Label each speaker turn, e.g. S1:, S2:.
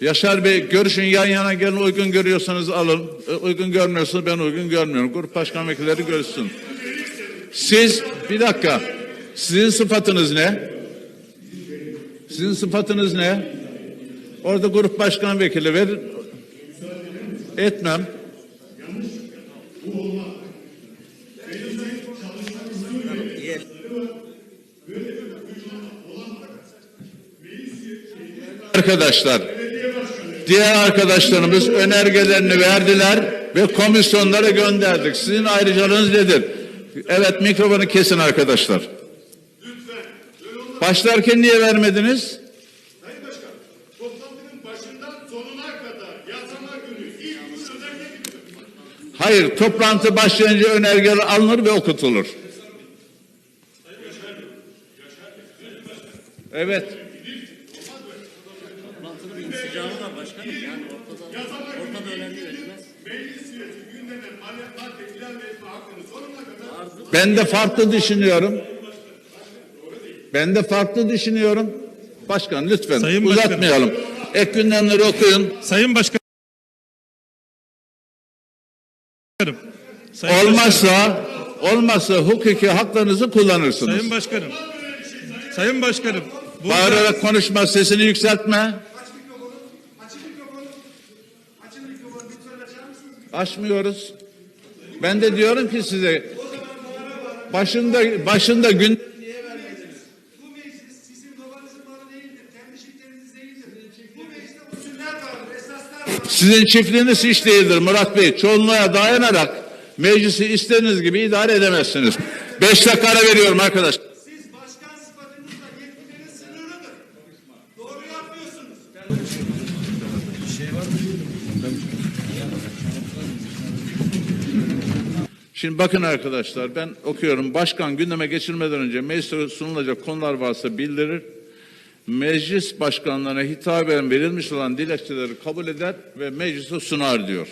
S1: Yaşar Bey görüşün yan yana gelin uygun görüyorsanız alın. E, Uygun görmüyorsanız ben uygun görmüyorum. Grup başkan vekilleri görüşsün. Siz bir dakika. Sizin sıfatınız ne? Sizin sıfatınız ne? Orada grup başkan vekili verin. Etmem. Arkadaşlar, diğer arkadaşlarımız önergelerini verdiler ve komisyonlara gönderdik. Sizin ayrıcalığınız nedir? Evet mikrofonu kesin arkadaşlar. Başlarken niye vermediniz? Hayır, toplantı başlayınca önergeler alınır ve okutulur. Evet.
S2: İnsicamı da başkanım yani ortada, ortada önemli verilmez.
S3: Meclis üyesi gündeme madde madde ilave etme hakkını sonuna kadar
S1: Ben de farklı düşünüyorum. Ben de farklı düşünüyorum. Başkan lütfen
S4: Sayın Başkanım.
S1: uzatmayalım. Ek gündemleri okuyun.
S4: Sayın Başkanım. Sayın
S1: Olmazsa olmazsa hukuki haklarınızı kullanırsınız.
S4: Sayın Başkanım. Sayın Başkanım. Burada,
S1: Bağırarak konuşma, sesini yükseltme. Açmıyoruz. Ben de diyorum ki size başında başında gün
S5: sizin
S1: çiftliğiniz hiç değildir Murat Bey. Çoğunluğa dayanarak meclisi istediğiniz gibi idare edemezsiniz. Beş dakika ara veriyorum arkadaş. Şimdi bakın arkadaşlar ben okuyorum. Başkan gündeme geçirmeden önce meclise sunulacak konular varsa bildirir. Meclis başkanlarına hitaben verilmiş olan dilekçeleri kabul eder ve meclise sunar diyor.